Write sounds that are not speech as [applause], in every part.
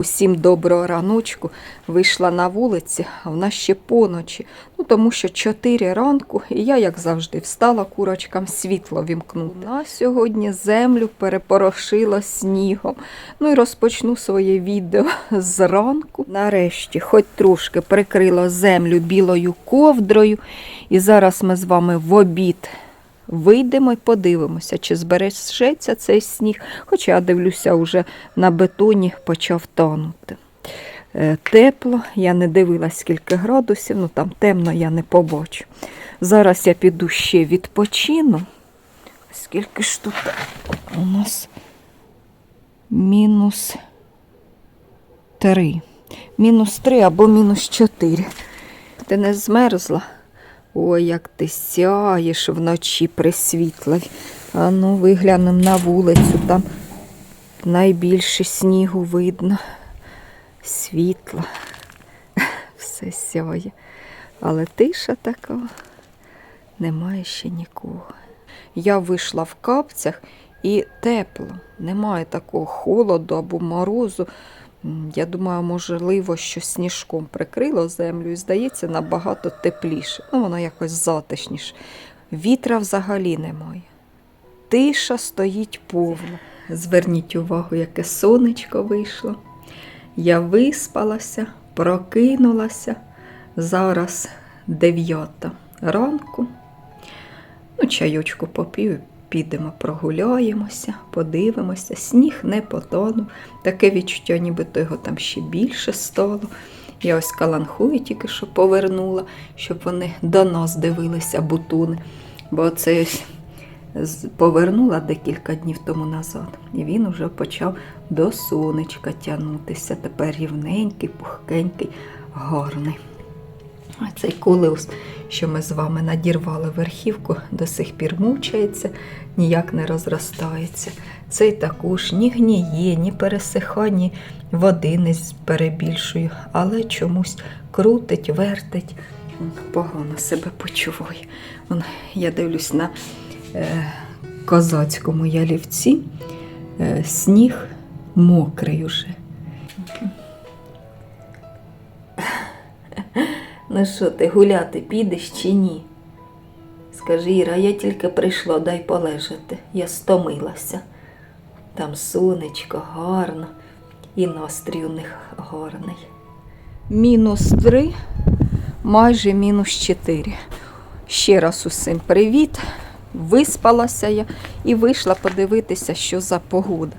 Усім доброго раночку. Вийшла на вулиці, а в нас ще поночі. Ну, тому що 4 ранку, і я, як завжди, встала курочкам світло вімкнути. На сьогодні землю перепорошило снігом. Ну і розпочну своє відео зранку. Нарешті, хоч трошки прикрило землю білою ковдрою. І зараз ми з вами в обід Вийдемо і подивимося, чи збережеться цей сніг. Хоча я дивлюся, вже на бетоні почав танути. Е, Тепло, я не дивилась, скільки градусів, ну там темно я не побачу. Зараз я піду ще відпочину. Скільки ж тут у нас мінус три. Мінус три або мінус чотири. Ти не змерзла? Ой, як ти сяєш вночі при світлові. А ну, виглянемо на вулицю, там найбільше снігу видно. Світло. Все сяє. Але тиша така, немає ще нікого. Я вийшла в капцях і тепло. Немає такого холоду або морозу. Я думаю, можливо, що сніжком прикрило землю і здається набагато тепліше. Ну, воно якось затишніше. Вітра взагалі немає. Тиша стоїть повна. Зверніть увагу, яке сонечко вийшло. Я виспалася, прокинулася. Зараз дев'ята ранку. Ну, чайочку поп'ю, підемо прогуляємося, подивимося. Сніг не потонув. Таке відчуття, нібито його там ще більше стало. Я ось каланхую тільки що повернула, щоб вони до нас дивилися бутуни. Бо це ось повернула декілька днів тому назад, і він вже почав до сонечка тягнутися. Тепер рівненький, пухкенький, гарний. А цей колеус, що ми з вами надірвали верхівку, до сих пір мучається, ніяк не розростається. Цей також ні гніє, ні пересихає, ні води не перебільшую, але чомусь крутить, вертить, погано себе почуває. Я дивлюсь на е, козацькому ялівці, е, сніг мокрий уже. Ну що ти гуляти підеш чи ні? Скажи, Іра, я тільки прийшла, дай полежати. Я стомилася. Там сонечко гарно, і настрій у них гарний. Мінус три, майже мінус чотири. Ще раз усім привіт. Виспалася я і вийшла подивитися, що за погода.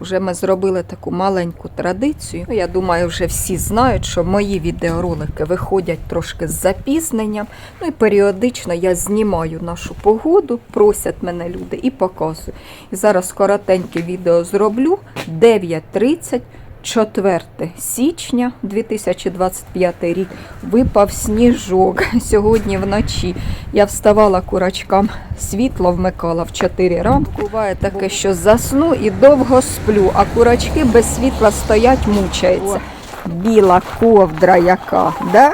Вже ми зробили таку маленьку традицію. Ну, Я думаю, вже всі знають, що мої відеоролики виходять трошки з запізненням. Ну і періодично я знімаю нашу погоду, просять мене люди і показую. І зараз коротеньке відео зроблю 9.30. 4 січня 2025 рік випав сніжок [laughs] сьогодні вночі. Я вставала курачкам, світло вмикала в 4 ранку. Буває таке, що засну і довго сплю, а курачки без світла стоять, мучаються. Біла ковдра яка, да?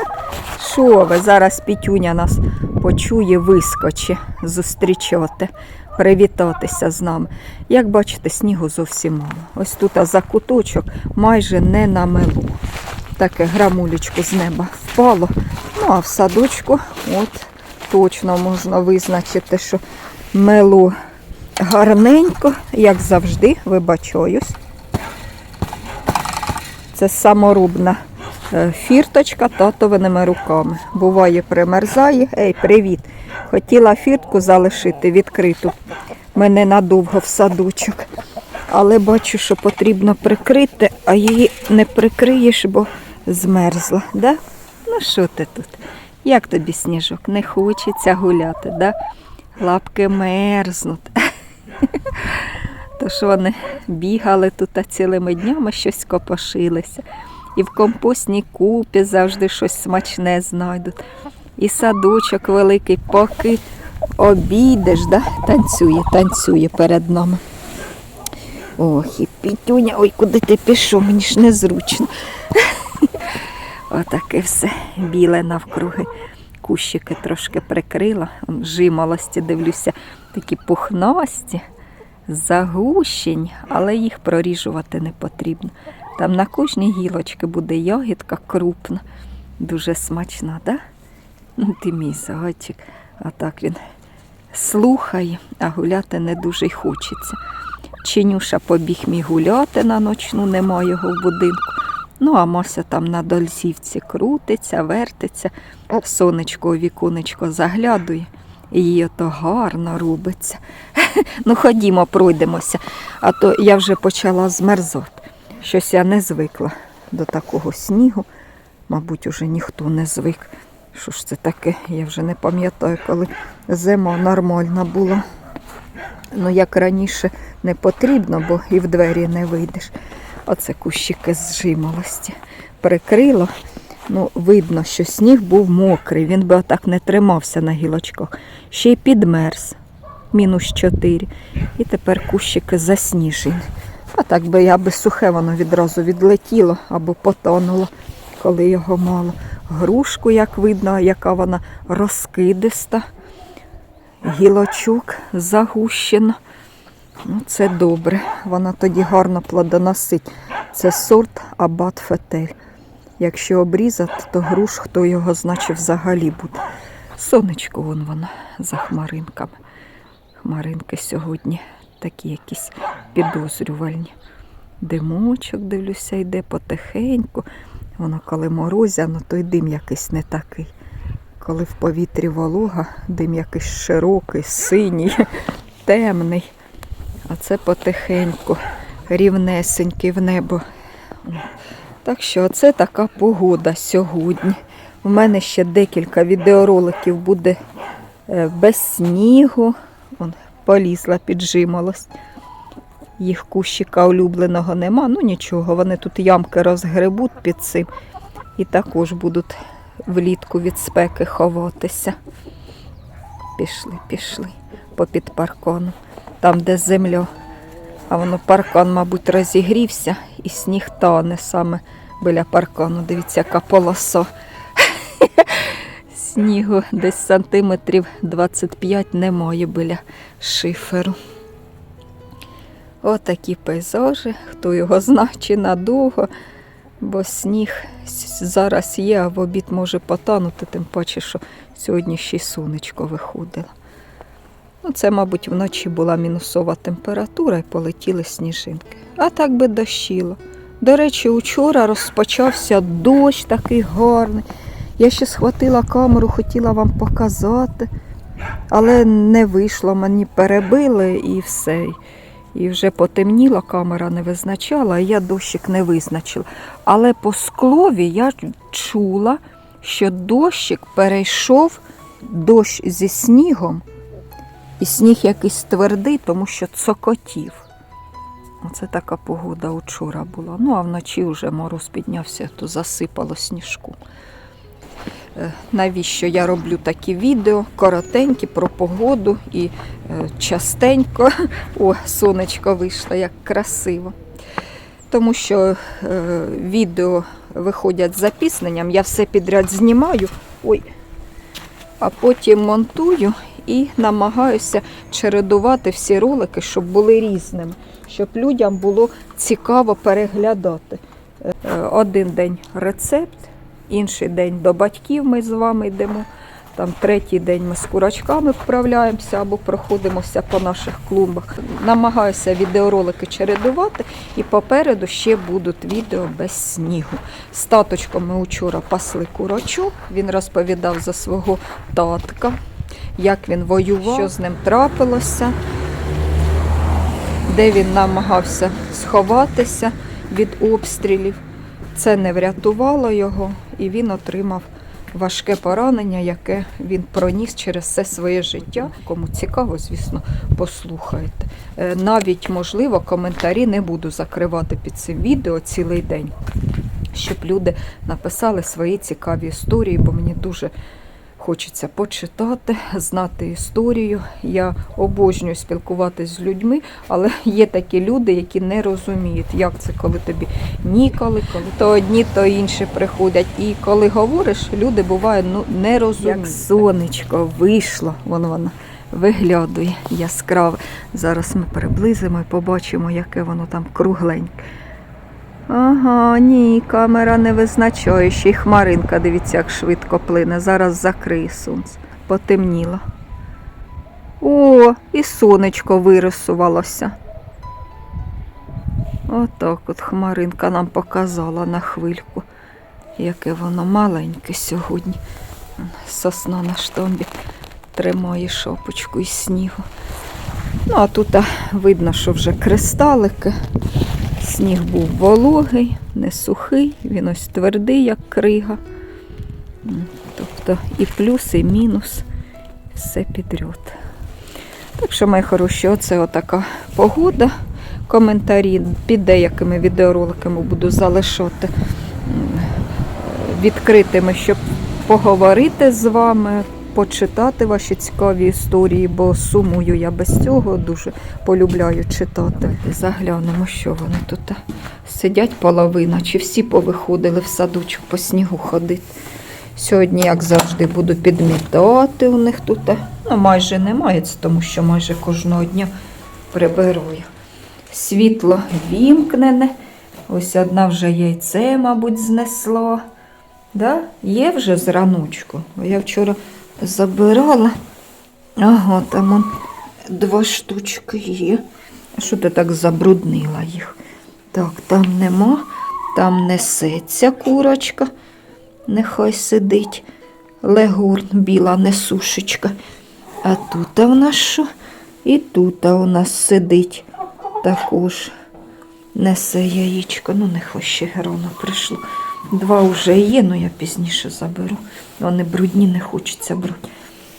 Що ви? Зараз Пітюня нас почує, вискоче зустрічати, привітатися з нами. Як бачите, снігу зовсім мало. Ось тут за куточок майже не намело. Таке грамулечко з неба впало. Ну а в садочку от точно можна визначити, що мело гарненько, як завжди, вибачаюсь. Це саморобна е, фірточка татовиними руками. Буває, примерзає. Ей, привіт! Хотіла фіртку залишити відкриту. Мене надовго в садочок. Але бачу, що потрібно прикрити, а її не прикриєш, бо змерзла. Да? Ну що ти тут? Як тобі сніжок? Не хочеться гуляти, да? Лапки мерзнуть. [laughs] То що вони бігали тут цілими днями, щось копошилися. І в компостній купі завжди щось смачне знайдуть. І садочок великий, поки обійдеш, да? танцює, танцює перед нами. Ох, і пітюня, ой, куди ти пішов, мені ж незручно. [laughs] Отаке все біле навкруги. Кущики трошки прикрила, жимолості дивлюся, такі пухнасті, загущені, але їх проріжувати не потрібно. Там на кожній гілочці буде ягідка крупна, дуже смачна, да? Ну, ти мій зайчик. А так він слухає, а гуляти не дуже хочеться. Чинюша побіг мій гуляти на ночну, нема його в будинку. Ну, а Мася там на дользівці крутиться, вертиться, сонечко у віконечко заглядує. Їй ото гарно робиться. [laughs] Ну, ходімо, пройдемося. А то я вже почала змерзати. Щось я не звикла до такого снігу. Мабуть, уже ніхто не звик. Що ж це таке? Я вже не пам'ятаю, коли зима нормальна була. Ну, як раніше не потрібно, бо і в двері не вийдеш. Оце кущики з жимолості. Прикрило. Ну, видно, що сніг був мокрий, він би отак не тримався на гілочках. Ще й підмерз. Мінус 4. І тепер кущики засніжені. Так би я би сухе воно відразу відлетіло або потонуло, коли його мало. Грушку, як видно, яка вона розкидиста, гілочок загущено. Ну, це добре. Вона тоді гарно плодоносить. Це сорт Абат Фетель. Якщо обрізати, то груш, хто його значить взагалі буде. Сонечко вон вона за хмаринками. Хмаринки сьогодні такі якісь підозрювальні. Димочок, дивлюся, йде потихеньку. Воно коли морозяно, то й дим якийсь не такий. Коли в повітрі волога, дим якийсь широкий, синій, [laughs] темний. А це потихеньку, рівнесенький в небо. Так що це така погода сьогодні. У мене ще декілька відеороликів буде е, без снігу. Полізла, піджималась. Їх кущика улюбленого нема, ну нічого, вони тут ямки розгребуть під цим і також будуть влітку від спеки ховатися. Пішли, пішли попід парконом, там, де земля. А воно паркан, мабуть, розігрівся і сніг тане саме біля паркану. Дивіться, яка полоса. Снігу десь сантиметрів 25 немає біля шиферу. Отакі пейзажі, хто його знає чи надовго, бо сніг зараз є, а в обід може потанути, тим паче, що сьогодні ще й сонечко виходило. Ну, це, мабуть, вночі була мінусова температура і полетіли сніжинки. А так би дощило. До речі, учора розпочався дощ такий гарний. Я ще схватила камеру, хотіла вам показати, але не вийшло, мені перебили і все. І вже потемніло, камера не визначала, а я дощик не визначила. Але по склові я чула, що дощик перейшов дощ зі снігом, і сніг якийсь твердий, тому що цокотів. Оце така погода вчора була. Ну, а вночі вже мороз піднявся, то засипало сніжку. Е, Навіщо я роблю такі відео коротенькі про погоду і е, частенько. О, сонечко вийшло, як красиво. Тому що е, відео виходять з запісненням, я все підряд знімаю, ой, а потім монтую і намагаюся чередувати всі ролики, щоб були різними, щоб людям було цікаво переглядати. Один день рецепт, інший день до батьків ми з вами йдемо. Там третій день ми з курачками вправляємося або проходимося по наших клумбах. Намагаюся відеоролики чередувати, і попереду ще будуть відео без снігу. З таточком ми вчора пасли курочок. Він розповідав за свого татка, як він воював, що з ним трапилося, де він намагався сховатися від обстрілів. Це не врятувало його, і він отримав важке поранення, яке він проніс через все своє життя. Кому цікаво, звісно, послухайте. Е, Навіть, можливо, коментарі не буду закривати під цим відео цілий день, щоб люди написали свої цікаві історії, бо мені дуже хочеться почитати, знати історію. Я обожнюю спілкуватися з людьми, але є такі люди, які не розуміють, як це, коли тобі ніколи, коли то одні, то інші приходять. І коли говориш, люди бувають ну, не розуміють. Як сонечко вийшло, воно воно виглядує яскраве. Зараз ми приблизимо і побачимо, яке воно там кругленьке. Ага, ні, камера не визначає. Ще й хмаринка, дивіться, як швидко плине. Зараз закриє сонце. Потемніло. О, і сонечко вирисувалося. Отак от хмаринка нам показала на хвильку, яке воно маленьке сьогодні. Сосна на штамбі тримає шапочку із снігу. Ну, а тут видно, що вже кристалики. Сніг був вологий, не сухий, він ось твердий, як крига. Тобто і плюс, і мінус, все підряд. Так що, мої хороші, оце отака погода. Коментарі під деякими відеороликами буду залишати відкритими, щоб поговорити з вами, почитати ваші цікаві історії, бо сумую я без цього дуже полюбляю читати. Заглянемо, що вони тут сидять половина, чи всі повиходили в садочок по снігу ходити. Сьогодні, як завжди, буду підмітати у них тут. Ну, майже немає, тому що майже кожного дня прибираю. Світло вімкнене. Ось одна вже яйце, мабуть, знесла. Да? Є вже зраночку. Я вчора забирала. Ага, там он два штучки є. Що ти так забруднила їх? Так, там нема, там несеться курочка. Нехай сидить. Легурн, біла несушечка. А тут у нас що? І тут у нас сидить також. Несе яєчко. Ну, нехай ще рано прийшло. Два вже є, ну я пізніше заберу. Вони брудні, не хочеться брати.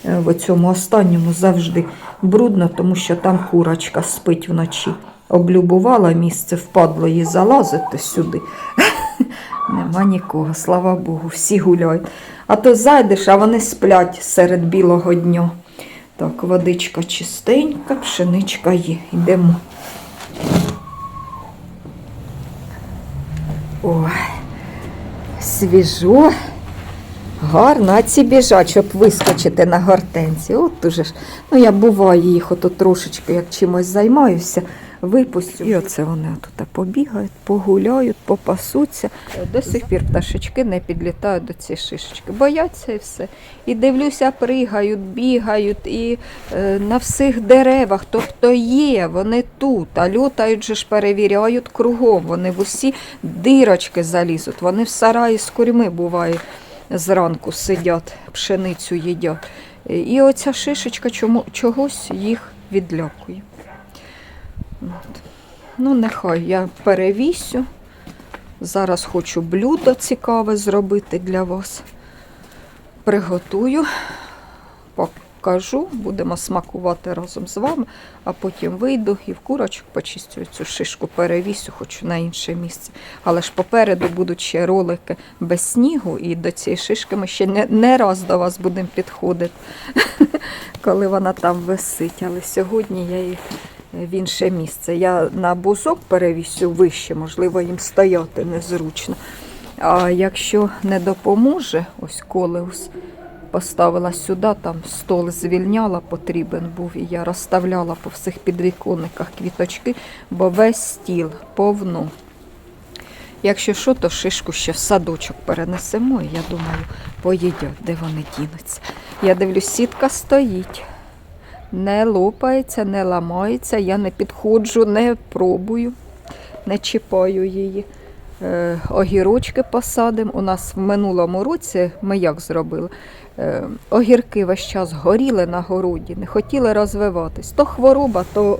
Е, В цьому останньому завжди брудно, тому що там курочка спить вночі. Облюбувала місце, впадло їй залазити сюди. [laughs] Нема нікого, слава Богу, всі гуляють. А то зайдеш, а вони сплять серед білого дня. Так, водичка чистенька, пшеничка є. Йдемо. Ой, свіжо, гарно, а ці біжать, щоб вискочити на гортенці. От уже ж. Ну, я буваю їх ото трошечки, як чимось займаюся, випустю. І оце вони тут побігають, погуляють, попасуться. До сих пір пташечки не підлітають до цієї шишечки. Бояться і все. І дивлюся, пригають, бігають, і е, на всіх деревах, тобто є, вони тут, а льотають же ж перевіряють кругом. Вони в усі дирочки залізуть. Вони в сараї з курьми буває зранку сидять, пшеницю їдять. І оця шишечка чому, чогось їх відлякує. От. Ну, нехай я перевісю. Зараз хочу блюдо цікаве зробити для вас. Приготую, покажу, будемо смакувати разом з вами, а потім вийду і в курочок почистю цю шишку, перевісю, хочу на інше місце. Але ж попереду будуть ще ролики без снігу, і до цієї шишки ми ще не, не раз до вас будемо підходити, [laughs] коли вона там висить. Але сьогодні я її в інше місце. Я на бузок перевісю вище, можливо, їм стояти незручно. А якщо не допоможе, ось колеус поставила сюди, там стол звільняла, потрібен був, і я розставляла по всіх підвіконниках квіточки, бо весь стіл повно. Якщо що, то шишку ще в садочок перенесемо, і я думаю, поїдять, де вони дінуться. Я дивлюсь, сітка стоїть. Не лопається, не ламається, я не підходжу, не пробую, не чіпаю її. Е, огірочки посадимо. У нас в минулому році ми як зробили? Е, огірки весь час горіли на городі, не хотіли розвиватись. То хвороба, то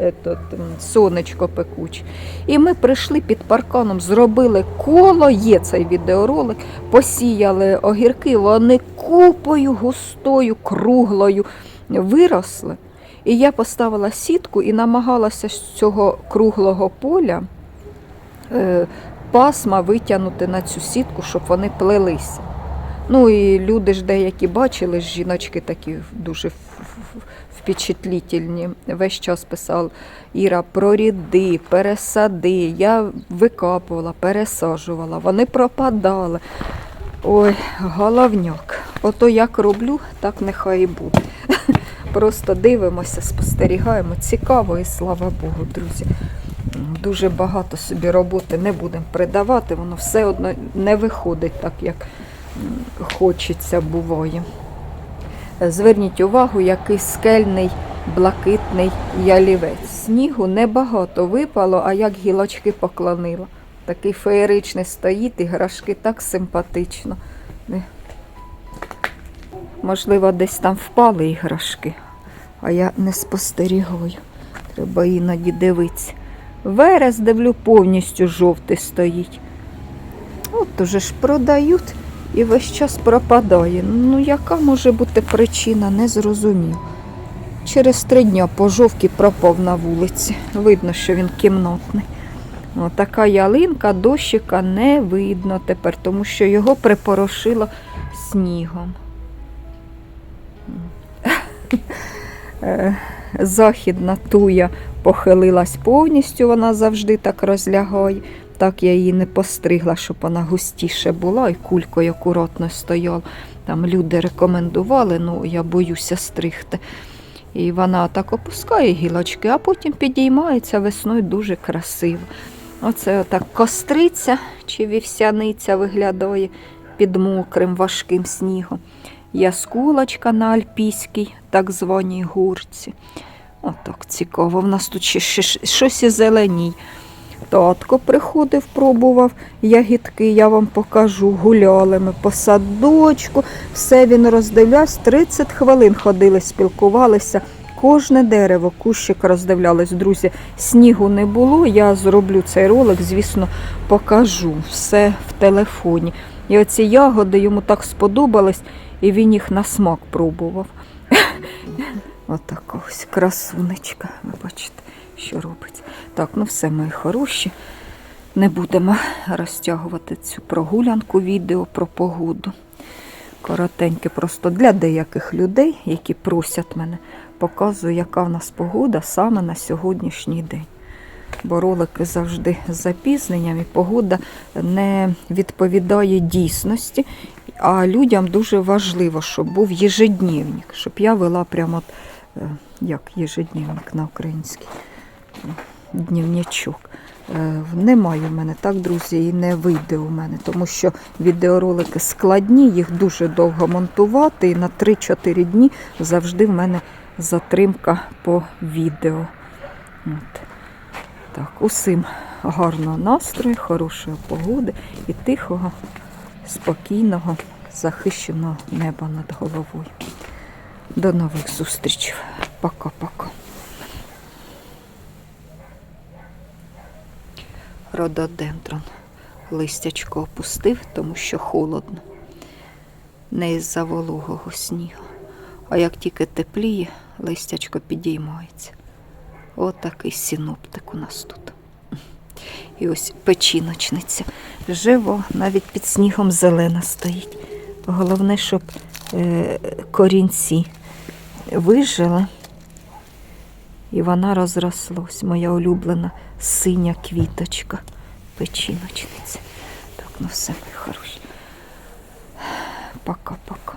етот, сонечко пекуче. І ми прийшли під парканом, зробили коло, є цей відеоролик, посіяли огірки, вони купою густою, круглою виросли. І я поставила сітку і намагалася з цього круглого поля е, пасма витягнути на цю сітку, щоб вони плелися. Ну і люди ж деякі бачили, жіночки такі дуже впечатлітельні. Весь час писав Іра, проріди, пересади. Я викапувала, пересаджувала, вони пропадали. Ой, головняк. Ото як роблю, так нехай і буде. Просто дивимося, спостерігаємо. Цікаво і слава Богу, друзі. дуже багато собі роботи не будемо придавати, воно все одно не виходить так, як хочеться буває. Зверніть увагу, який скельний блакитний ялівець. Снігу небагато випало, а як гілочки поклонила. Такий феєричний стоїть, і грашки так симпатично. Можливо, десь там впали іграшки, а я не спостерігаю. Треба іноді дивитися. Верес, дивлю, повністю жовтий стоїть. От уже ж продають і весь час пропадає. Ну, яка може бути причина, не зрозумів. Через три дня пожовки пропав на вулиці. Видно, що він кімнатний. О, така ялинка, дощика не видно тепер, тому що його припорошило снігом. Західна туя похилилась повністю, вона завжди так розлягає. Так я її не постригла, щоб вона густіше була і кулькою акуратно стояла. Там люди рекомендували, ну я боюся стригти. І вона так опускає гілочки, а потім підіймається весною дуже красиво. Оце отак костриця чи вівсяниця виглядає під мокрим важким снігом. Яскулочка на альпійській, так званій гурці. Отак цікаво. В нас тут ще, щось і зеленій. Татко приходив, пробував ягідки, я вам покажу. Гуляли ми по садочку, все він роздивлявся. 30 хвилин ходили, спілкувалися. Кожне дерево, кущик роздивлялись. Друзі, снігу не було. Я зроблю цей ролик, звісно, покажу все в телефоні. І оці ягоди йому так сподобались, і він їх на смак пробував. [laughs] Отака ось красунечка. Ви бачите, що робить. Так, ну все, мої хороші. Не будемо розтягувати цю прогулянку відео про погоду. Коротеньке просто для деяких людей, які просять мене, показую, яка в нас погода саме на сьогоднішній день. Бо ролики завжди з запізненням і погода не відповідає дійсності. А людям дуже важливо, щоб був єжедневник, щоб я вела прямо, е, як єжедневник на український дневничок. Е, Немає в мене так, друзі, і не вийде у мене, тому що відеоролики складні, їх дуже довго монтувати, і на 3-4 дні завжди в мене затримка по відео. От. Так, усім гарного настрою, хорошої погоди і тихого, спокійного, захищеного неба над головою. До нових зустрічей. Пока-пока. Рододендрон. Листячко опустив, тому що холодно. Не із-за вологого снігу. А як тільки тепліє, листячко підіймається. Отакий синоптик у нас тут. І ось печіночниця. Живо, навіть під снігом зелена стоїть. Головне, щоб е, корінці вижили. І вона розрослась. Моя улюблена синя квіточка, печіночниця. Так, ну все, мої хороші. Пока-пока.